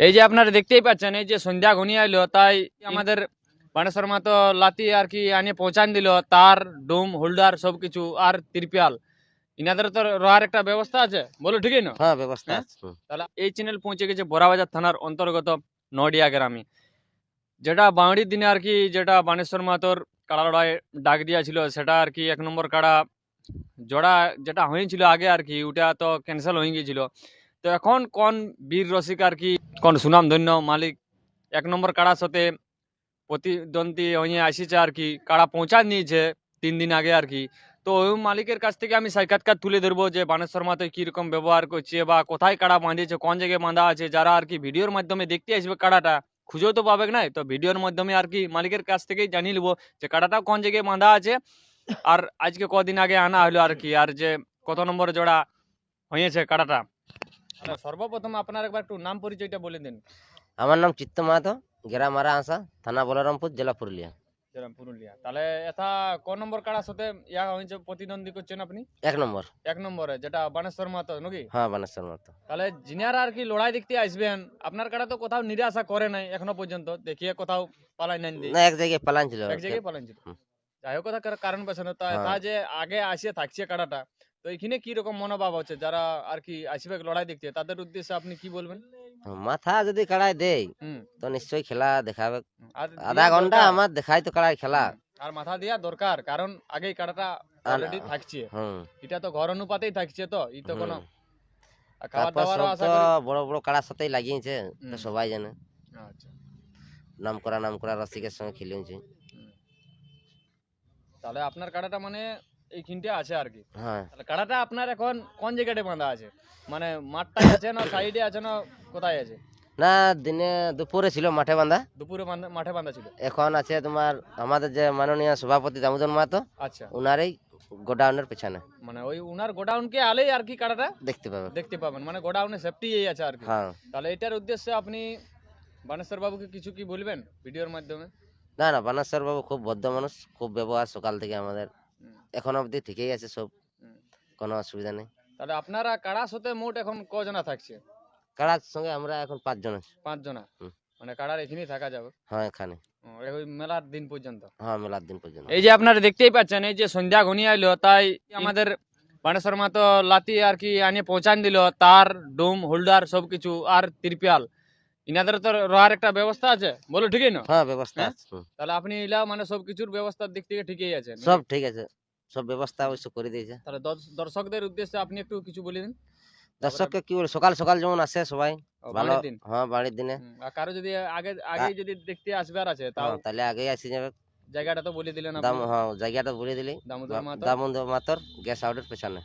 এই যে আপনারা দেখতেই পাচ্ছেন এই যে সন্ধ্যা ঘনিয়ে এলো তাই আমাদের বানেশ্বর মা তো লাতি আর কি আনিয়ে পৌঁছান দিল তার ডুম হোল্ডার সবকিছু আর ত্রিপাল ইনাদের তো রহার একটা ব্যবস্থা আছে বলো ঠিকই না হ্যাঁ ব্যবস্থা হ্যাঁ? তাহলে এই চ্যানেল পৌঁছে গেছে বোরাবাজার থানার অন্তর্গত নডিয়া গ্রামে। যেটা বাউড়ির দিনে আর কি যেটা বানেশ্বর মাতর কাড়া লড়াই ডাক দিয়েছিল সেটা আর কি এক নম্বর কাড়া জোড়া যেটা হয়েছিল আগে আর কি ওটা তো ক্যান্সেল হয়ে গিয়েছিল তো এখন কোন বীর রসিক আর কি, কোন সুনাম ধন্য মালিক? এক নম্বর কাড়ার সাথে প্রতিদ্বন্দ্বী হয়ে আসিছে আর কি, কাড়া পৌঁছা নিয়েছে তিন দিন আগে আর কি। তো ওই মালিকের কাছ থেকে আমি সাক্ষাৎকার তুলে ধরবো যে বানেশ্বর মাতে কীরকম ব্যবহার করছে বা কোথায় কাড়া বাঁধিয়েছে, কোন জায়গায় বাঁধা আছে, যারা আর কি ভিডিওর মাধ্যমে দেখতে আসবে কাড়াটা, খুঁজেও তো পাবে না তো ভিডিওর মাধ্যমে আর কি মালিকের কাছ থেকেই জানিয়ে নেব যে কাড়াটা কোন জায়গায় বাঁধা আছে আর আজকে কদিন আগে আনা হলো আর কি, আর যে কত নম্বর জোড়া হয়েছে কাড়াটা। সর্বপ্রথম আপনার একবার একটু নাম পরিচয়টা বলে দিন। আমার নাম চিত্ত মাহাতো গ্রাম আসা থানা বলরামপুর জেলা পুরুলিয়া। যেরকম পুরুলিয়া। তাহলে এটা কোন নম্বর কাড়ার সাথে ইয়া হয়েছে প্রতিদ্বন্দ্বী করছেন আপনি? এক নম্বর। এক নম্বরে যেটা বানেশ্বর মাতো নাকি? হ্যাঁ বানেশ্বর মাহাতো। তাহলে জিনিয়ারা আর কি লড়াই দেখতে আসবেন আপনার কাটা তো কোথাও নিরাশা করে নাই এখনও পর্যন্ত দেখিয়ে কোথাও পালাই নাই না। এক জায়গায় পালান ছিল এক জায়গায় পালাইছিল। হুম। যাই হোক কথা কারণ পেছনে তা হ্যাঁ। যে আগে আসিয়ে থাকছে কাটাটা তো এখানে কি রকম মনোভাব হচ্ছে যারা আর কি আসবে লড়াই দেখতে তাদের উদ্দেশ্যে আপনি কি বলবেন? মাথা যদি দেয় হুম। তো নিশ্চয়ই খেলা দেখাবে আধা ঘণ্টা আমার দেখাই তো কাড়ায় খেলা। আর মাথা দিয়া দরকার কারণ আগেই কাটাটা অলরেডি থাকছে। এটা তো ঘর অনুপাতেই থাকছে তো ই তো কোনো বড় বড় কাড়ার সাথেই লাগিয়েছে সবাই জানে। আচ্ছা। নাম করা নাম করা রসিকের সঙ্গে খেলিয়েছে তাহলে আপনার কাটাটা মানে এইখানটা আছে আর কি। হ্যাঁ। তাহলে কাড়াটা আপনার এখন কোন জায়গাতে বাঁধা আছে? মানে মাঠটা আছে না সাইডে আছে না কোথায় আছে? না দিনে দুপুরে ছিল মাঠে বাঁধা। দুপুরে বাঁধা- মাঠে বাঁধা ছিল? এখন আছে তোমার আমাদের যে মাননীয় সভাপতি দামোদর মাহাতো আচ্ছা। উনারই গোডাউনের পেছনে। মানে ওই উনার গোডাউনকে আলেই আর কি কাড়াটা? দেখতে পাবে দেখতে পাবেন। মানে গোডাউনে সেফটি এই আছে আর কি। হ্যাঁ। তাহলে এটার উদ্দেশ্যে আপনি বানেশ্বর বাবুকে কিছু কি বলবেন ভিডিওর মাধ্যমে? না না বানেশ্বর বাবু খুব ভদ্র মানুষ খুব ব্যবহার সকাল থেকে আমাদের। এখন অবধি ঠিকই আছে সব কোনো অসুবিধা নেই। তাহলে আপনারা কাড়া সাথে মোট এখন কজনা থাকছে? কাড়ার সঙ্গে আমরা এখন পাঁচজন আছি। পাঁচ জনা হুম। মানে কাড়ার এখানেই থাকা যাবে? হ্যাঁ এখানে। ও, এই ওই মেলার দিন পর্যন্ত? হ্যাঁ মেলার দিন পর্যন্ত। এই যে আপনারা দেখতেই পাচ্ছেন এই যে সন্ধ্যা ঘনিয়ে আইলো তাই আমাদের বানেশ্বর মা তো লাতি আর কি আনিয়ে পৌঁছান দিল তার ডুম হোল্ডার সবকিছু আর ত্রিপাল ইনাদের তো রহার একটা ব্যবস্থা আছে? বলো ঠিকই না? হ্যাঁ ব্যবস্থা হ্যাঁ? আছে। হুম। তাহলে আপনি ইলা মানে সবকিছুর ব্যবস্থার দিক থেকে ঠিকই আছে। সব ঠিক আছে। সব ব্যবস্থা অবশ্য করে দিয়েছে। তাহলে দর্শকদের উদ্দেশ্যে আপনি একটু কিছু বলে দিন। দর্শককে কি বলে? সকাল সকাল যেমন আসে সবাই ভালো হ্যাঁ বাড়ির দিনে। আর কারও যদি আগে আগে যদি দেখতে আসবার আছে তাও হ্যাঁ, তাহলে আগে আসি যাবে। জায়গাটা তো বলে দিলেন দাম হ্যাঁ জায়গাটা বলে দিলি। দামোদর মাতর। গ্যাস আউটের পেছনে।